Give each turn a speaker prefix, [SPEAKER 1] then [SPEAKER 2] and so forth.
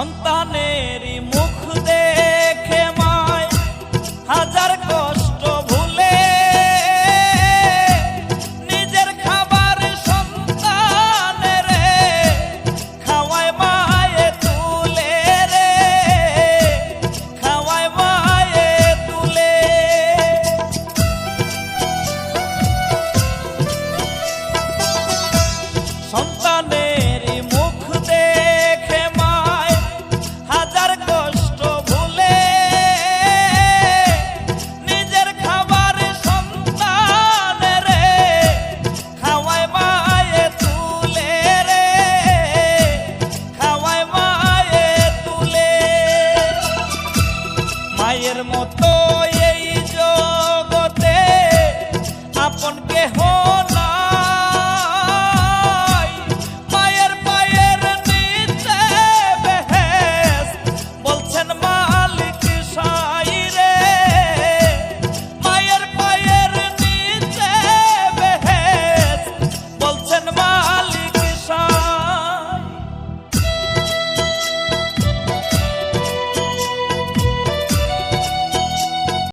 [SPEAKER 1] সন্তানেরই মুখ দেখে মায়। হাজার I'm a motor.